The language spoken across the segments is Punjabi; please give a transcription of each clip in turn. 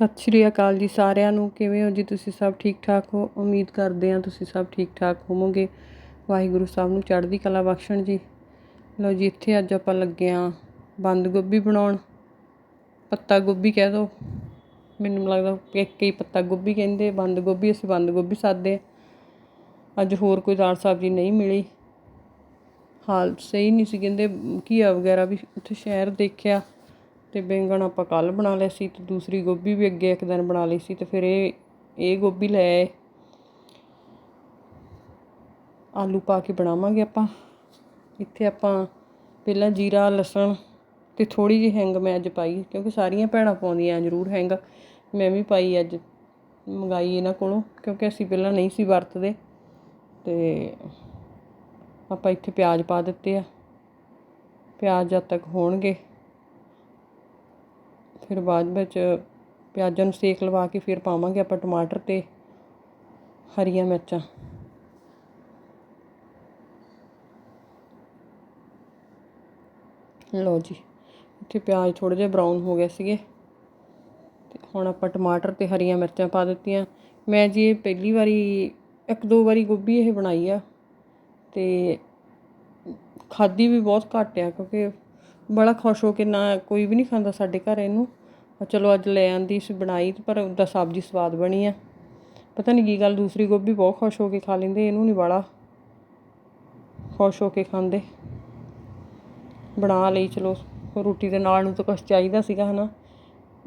ਸਤਿ ਸ਼੍ਰੀ ਅਕਾਲ ਜੀ ਸਾਰਿਆਂ ਨੂੰ। ਕਿਵੇਂ ਹੋ ਜੀ ਤੁਸੀਂ ਸਭ ਠੀਕ ਠਾਕ ਹੋ? ਉਮੀਦ ਕਰਦੇ ਹਾਂ ਤੁਸੀਂ ਸਭ ਠੀਕ ਠਾਕ ਹੋਵੋਗੇ। ਵਾਹਿਗੁਰੂ ਸਾਹਿਬ ਨੂੰ ਚੜ੍ਹਦੀ ਕਲਾ ਬਖਸ਼ਣ ਜੀ। ਲਓ ਜੀ, ਇੱਥੇ ਅੱਜ ਆਪਾਂ ਲੱਗੇ ਹਾਂ ਬੰਦ ਗੋਭੀ ਬਣਾਉਣ। ਪੱਤਾ ਗੋਭੀ ਕਹਿ ਦੋ ਮੈਨੂੰ ਲੱਗਦਾ ਕਿ ਇੱਕ ਹੀ ਪੱਤਾ ਗੋਭੀ ਕਹਿੰਦੇ। ਬੰਦ ਗੋਭੀ, ਅਸੀਂ ਬੰਦ ਗੋਭੀ ਸਾਦੇ ਅੱਜ ਹੋਰ ਕੋਈ ਦਾਲ ਸਬਜ਼ੀ ਨਹੀਂ ਮਿਲੀ। ਹਾਲ ਸਹੀ ਨਹੀਂ ਸੀ। ਕਹਿੰਦੇ ਘੀਆ ਵਗੈਰਾ ਵੀ ਉੱਥੇ ਸ਼ਹਿਰ ਦੇਖਿਆ। ਅਤੇ ਬੈਂਗਣ ਆਪਾਂ ਕੱਲ੍ਹ ਬਣਾ ਲਿਆ ਸੀ ਅਤੇ ਦੂਸਰੀ ਗੋਭੀ ਵੀ ਅੱਗੇ ਇੱਕ ਦਿਨ ਬਣਾ ਲਈ ਸੀ ਅਤੇ ਫਿਰ ਇਹ ਇਹ ਗੋਭੀ ਲੈ ਆਏ। ਆਲੂ ਪਾ ਕੇ ਬਣਾਵਾਂਗੇ ਆਪਾਂ। ਇੱਥੇ ਆਪਾਂ ਪਹਿਲਾਂ ਜੀਰਾ, ਲਸਣ ਅਤੇ ਥੋੜੀ ਜਿਹੀ ਹਿੰਗ ਮੈਂ ਅੱਜ ਪਾਈ ਕਿਉਂਕਿ ਸਾਰੀਆਂ ਭੈਣਾਂ ਪਾਉਂਦੀਆਂ ਜ਼ਰੂਰ ਹਿੰਗ ਮੈਂ ਵੀ ਪਾਈ ਅੱਜ, ਮੰਗਾਈ ਇਹਨਾਂ ਕੋਲੋਂ, ਕਿਉਂਕਿ ਅਸੀਂ ਪਹਿਲਾਂ ਨਹੀਂ ਸੀ ਵਰਤਦੇ। ਤੇ ਆਪਾਂ ਇੱਥੇ ਪਿਆਜ਼ ਪਾ ਦਿੱਤੇ ਆ। ਪਿਆਜ਼ ਜਦ ਤੱਕ ਹੋਣਗੇ ਫਿਰ ਬਾਅਦ ਵਿੱਚ ਪਿਆਜ਼ਾਂ ਨੂੰ ਸੇਕ ਲਵਾ ਕੇ ਫਿਰ ਪਾਵਾਂਗੇ ਆਪਾਂ ਟਮਾਟਰ ਤੇ ਹਰੀਆਂ ਮਿਰਚਾਂ। ਲਓ ਜੀ, ਇੱਥੇ ਪਿਆਜ਼ ਥੋੜੇ ਜਿਹਾ ਬਰਾਊਨ ਹੋ ਗਏ ਸੀਗੇ ਤੇ ਹੁਣ ਆਪਾਂ ਟਮਾਟਰ ਤੇ ਹਰੀਆਂ ਮਿਰਚਾਂ ਪਾ ਦਿੱਤੀਆਂ। ਮੈਂ ਜੀ ਇਹ ਪਹਿਲੀ ਵਾਰੀ, ਇੱਕ ਦੋ ਵਾਰੀ ਗੋਭੀ ਇਹ ਬਣਾਈ ਆ ਤੇ ਖਾਦੀ ਵੀ ਬਹੁਤ ਘੱਟ ਆ ਕਿਉਂਕਿ ਬੜਾ ਖੁਸ਼ ਹੋ ਕੇ ਨਾ ਕੋਈ ਵੀ ਨਹੀਂ ਖਾਂਦਾ ਸਾਡੇ ਘਰ ਇਹਨੂੰ। ਚਲੋ ਅੱਜ ਲੈ ਆਂਦੀ ਸੀ ਬਣਾਈ, ਪਰ ਉਹਦਾ ਸਬਜ਼ੀ ਸਵਾਦ ਬਣੀ ਆ। ਪਤਾ ਨਹੀਂ ਕੀ ਗੱਲ, ਦੂਸਰੀ ਗੋਭੀ ਬਹੁਤ ਖੁਸ਼ ਹੋ ਕੇ ਖਾ ਲੈਂਦੇ, ਇਹਨੂੰ ਨਹੀਂ ਬਾਲਾ ਖੁਸ਼ ਹੋ ਕੇ ਖਾਂਦੇ। ਬਣਾ ਲਈ, ਚਲੋ, ਰੋਟੀ ਦੇ ਨਾਲ ਨੂੰ ਤਾਂ ਕੁਝ ਚਾਹੀਦਾ ਸੀਗਾ, ਹਨਾ।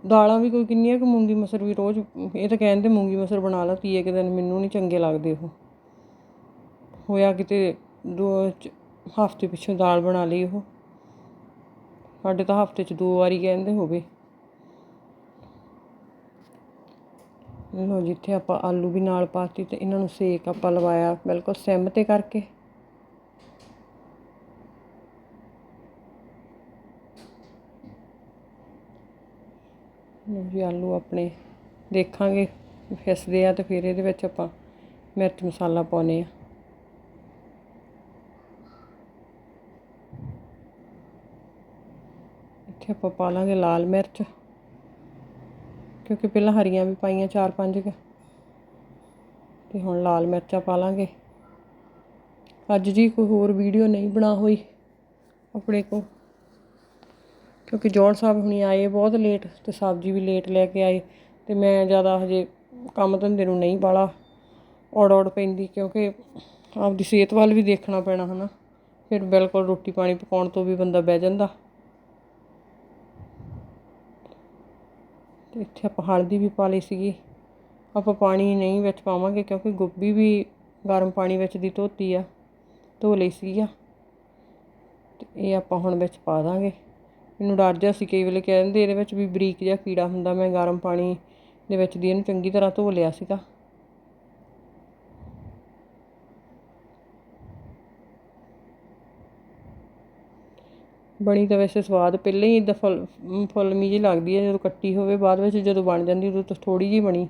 ਦਾਲਾਂ ਵੀ ਕੋਈ ਕਿੰਨੀਆਂ ਕੁ ਮੂੰਗੀ ਮਸਰ ਵੀ ਰੋਜ਼, ਇਹ ਤਾਂ ਕਹਿੰਦੇ ਮੂੰਗੀ ਮਸਰ ਬਣਾ ਲਾ ਤੀਏ ਕਿ ਦਿਨ ਮੈਨੂੰ ਨਹੀਂ ਚੰਗੇ ਲੱਗਦੇ ਉਹ। ਹੋਇਆ ਕਿਤੇ ਦੋ ਹਫ਼ਤੇ ਪਿੱਛੋਂ ਦਾਲ ਬਣਾ ਲਈ ਉਹ। ਸਾਡੇ ਤਾਂ ਹਫ਼ਤੇ 'ਚ ਦੋ ਵਾਰੀ ਕਹਿੰਦੇ ਹੋਵੇ। ਲੋ ਜਿੱਥੇ ਆਪਾਂ ਆਲੂ ਵੀ ਨਾਲ ਪਾਤੀ ਤੇ ਇਹਨਾਂ ਨੂੰ ਸੇਕ ਆਪਾਂ ਲਵਾਇਆ ਬਿਲਕੁਲ ਸਿਮ ਤੇ ਕਰਕੇ। ਲਓ ਜੀ, ਆਲੂ ਆਪਣੇ ਦੇਖਾਂਗੇ, ਫਿਸਦੇ ਆ ਤੇ ਫਿਰ ਇਹਦੇ ਵਿੱਚ ਆਪਾਂ ਮਿਰਚ ਮਸਾਲਾ ਪਾਉਨੇ ਆ। ਇੱਥੇ ਆਪਾਂ ਪਾ ਲਾਂਗੇ ਲਾਲ ਮਿਰਚ। ਕਿਉਂਕਿ ਪਹਿਲਾਂ ਹਰੀਆਂ ਵੀ ਪਾਈਆਂ ਚਾਰ ਪੰਜ ਕੁ। ਤੇ ਹੁਣ ਲਾਲ ਮਿਰਚਾਂ ਪਾ ਲਾਂਗੇ। ਅੱਜ ਜੀ ਕੋਈ ਹੋਰ ਵੀਡੀਓ ਨਹੀਂ ਬਣਾ ਹੋਈ ਆਪਣੇ ਕੋ ਕਿਉਂਕਿ ਜੋੜ ਸਾਹਿਬ ਹੁਣੀ ਆਏ ਬਹੁਤ ਲੇਟ ਤੇ ਸਬਜ਼ੀ ਵੀ ਲੇਟ ਲੈ ਕੇ ਆਏ। ਤੇ ਮੈਂ ਜ਼ਿਆਦਾ ਹਜੇ ਕੰਮ ਧੰਦੇ ਨੂੰ ਨਹੀਂ ਬਾਲਾ। ਔੜ ਔੜ ਪੈਂਦੀ ਕਿਉਂਕਿ ਆਪਦੀ ਸਿਹਤ ਵੱਲ ਵੀ ਦੇਖਣਾ ਪੈਣਾ ਹਨਾ। ਫਿਰ ਬਿਲਕੁਲ ਰੋਟੀ ਪਾਣੀ ਪਕਾਉਣ ਤੋਂ ਵੀ ਬੰਦਾ ਬਹਿ ਜਾਂਦਾ। ਅਤੇ ਇੱਥੇ ਆਪਾਂ ਹਲਦੀ ਵੀ ਪਾ ਲਈ ਸੀਗੀ। ਆਪਾਂ ਪਾਣੀ ਨਹੀਂ ਵਿੱਚ ਪਾਵਾਂਗੇ ਕਿਉਂਕਿ ਗੋਭੀ ਵੀ ਗਰਮ ਪਾਣੀ ਵਿੱਚ ਦੀ ਧੋਤੀ ਆ, ਧੋ ਲਈ ਸੀ ਆ। ਤੇ ਇਹ ਆਪਾਂ ਹੁਣ ਵਿੱਚ ਪਾ ਦਾਂਗੇ। ਮੈਨੂੰ ਡਰ ਜਿਹਾ ਸੀ ਕਈ ਵੇਲੇ ਕਹਿੰਦੇ ਇਹਦੇ ਵਿੱਚ ਵੀ ਬਰੀਕ ਜਿਹਾ ਕੀੜਾ ਹੁੰਦਾ, ਮੈਂ ਗਰਮ ਪਾਣੀ ਦੇ ਵਿੱਚ ਦੀ ਇਹਨੂੰ ਚੰਗੀ ਤਰ੍ਹਾਂ ਧੋ ਲਿਆ ਸੀਗਾ। ਬਣੀ ਤਾਂ ਵੈਸੇ ਸਵਾਦ, ਪਹਿਲਾਂ ਹੀ ਇੱਦਾਂ ਫੁੱਲ ਫੁੱਲਮੀ ਜਿਹੀ ਲੱਗਦੀ ਹੈ ਜਦੋਂ ਕੱਟੀ ਹੋਵੇ, ਬਾਅਦ ਵਿੱਚ ਜਦੋਂ ਬਣ ਜਾਂਦੀ, ਉਦੋਂ ਤਾਂ ਥੋੜ੍ਹੀ ਜਿਹੀ ਬਣੀ।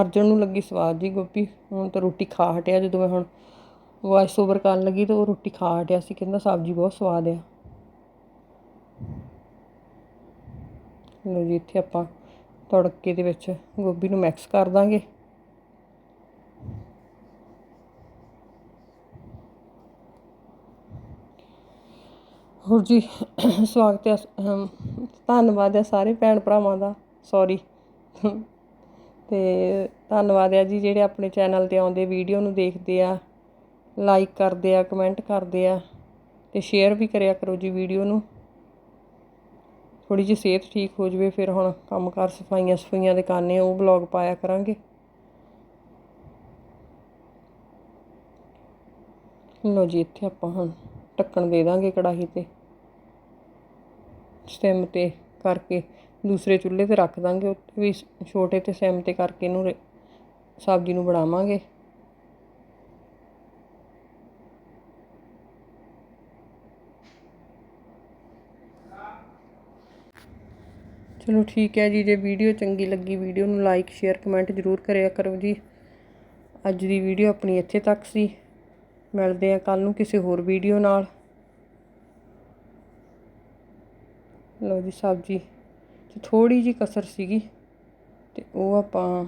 ਅਰਜਨ ਨੂੰ ਲੱਗੀ ਸਵਾਦ ਜੀ ਗੋਭੀ, ਹੁਣ ਤਾਂ ਰੋਟੀ ਖਾ ਹਟਿਆ, ਜਦੋਂ ਮੈਂ ਹੁਣ ਵਾਇਸ ਓਵਰ ਕਰਨ ਲੱਗੀ ਤਾਂ ਉਹ ਰੋਟੀ ਖਾ ਹਟਿਆ ਸੀ, ਕਹਿੰਦਾ ਸਬਜ਼ੀ ਬਹੁਤ ਸਵਾਦ ਆ। ਲੋ ਜੀ, ਇੱਥੇ ਆਪਾਂ ਤੜਕੇ ਦੇ ਵਿੱਚ ਗੋਭੀ ਨੂੰ ਮਿਕਸ ਕਰ ਦਾਂਗੇ। ਹੋਰ ਜੀ, ਸਵਾਗਤ ਹੈ ਧੰਨਵਾਦ ਹੈ ਸਾਰੇ ਭੈਣ ਭਰਾਵਾਂ ਦਾ ਸੌਰੀ ਤੇ ਧੰਨਵਾਦ ਹੈ ਜੀ ਜਿਹੜੇ ਆਪਣੇ ਚੈਨਲ ਤੇ ਆਉਂਦੇ, ਵੀਡੀਓ ਨੂੰ ਦੇਖਦੇ ਆ ਲਾਈਕ ਕਰਦੇ ਆ ਕਮੈਂਟ ਕਰਦੇ ਆ, ਤੇ ਸ਼ੇਅਰ ਵੀ ਕਰਿਆ ਕਰੋ ਜੀ ਵੀਡੀਓ ਨੂੰ। ਥੋੜੀ ਜਿਹੀ ਸਿਹਤ ਠੀਕ ਹੋ ਜਵੇ, ਫਿਰ ਹੁਣ ਕੰਮਕਾਰ ਸਫਾਈਆਂ ਸਫਾਈਆਂ ਦੇ ਕਰਨੇ ਉਹ ਬਲੌਗ ਪਾਇਆ ਕਰਾਂਗੇ। ਲੋ ਜੀ, ਇੱਥੇ ਆਪਾਂ ਹੁਣ ਢੱਕਣ ਦੇ ਦਾਂਗੇ ਕੜਾਹੀ ਤੇ। ਸਿਮ ਤੇ ਕਰਕੇ ਦੂਸਰੇ ਚੁੱਲ੍ਹੇ ਤੇ ਰੱਖ ਦਾਂਗੇ ਉੱਤੇ ਵੀ ਛੋਟੇ ਤੇ ਸਿਮ ਤੇ ਕਰਕੇ ਇਹਨੂੰ ਸਬਜ਼ੀ ਨੂੰ ਬਣਾਵਾਂਗੇ। ਚਲੋ ਠੀਕ ਹੈ ਜੀ, ਜੇ ਵੀਡੀਓ ਚੰਗੀ ਲੱਗੀ ਵੀਡੀਓ ਨੂੰ ਲਾਈਕ, ਸ਼ੇਅਰ, ਕਮੈਂਟ ਜ਼ਰੂਰ ਕਰਿਆ ਕਰੋ ਜੀ। ਅੱਜ ਦੀ ਵੀਡੀਓ ਆਪਣੀ ਇੱਥੇ ਤੱਕ ਸੀ। ਮਿਲਦੇ ਆ ਕੱਲ ਨੂੰ ਕਿਸੇ ਹੋਰ ਵੀਡੀਓ ਨਾਲ। ਲਓ ਜੀ ਸਬਜ਼ੀ 'ਚ ਥੋੜੀ ਜੀ ਕਸਰ ਸੀਗੀ ਤੇ ਉਹ ਆਪਾਂ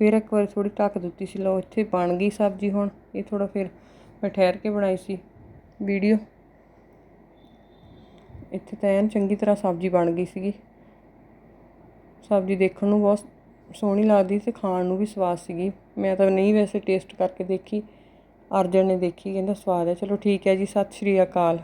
ਫਿਰ ਇੱਕ ਵਾਰ ਥੋੜੀ ਢੱਕ ਦਿੱਤੀ ਸੀ। ਲਓ ਇੱਥੇ ਬਣ ਗਈ ਸਬਜ਼ੀ ਹੁਣ। ਇਹ ਥੋੜਾ ਫਿਰ ਮੈਂ ਠਹਿਰ ਕੇ ਬਣਾਈ ਸੀ ਵੀਡੀਓ। ਇੱਥੇ ਤਾਂ ਐਨ ਚੰਗੀ ਤਰ੍ਹਾਂ ਸਬਜ਼ੀ ਬਣ ਗਈ ਸੀਗੀ। ਸਬਜ਼ੀ ਦੇਖਣ ਨੂੰ ਬਹੁਤ ਸੋਹਣੀ ਲੱਗਦੀ ਤੇ ਖਾਣ ਨੂੰ ਵੀ ਸਵਾਦ ਸੀਗੀ। ਮੈਂ ਤਾਂ ਨਹੀਂ ਵੈਸੇ ਟੇਸਟ ਕਰਕੇ ਦੇਖੀ। ਅਰਜਨ ਨੇ ਦੇਖੀ ਕਹਿੰਦਾ ਸਵਾਦ ਹੈ। ਚਲੋ ਠੀਕ ਹੈ ਜੀ ਸਤਿ ਸ਼੍ਰੀ ਅਕਾਲ।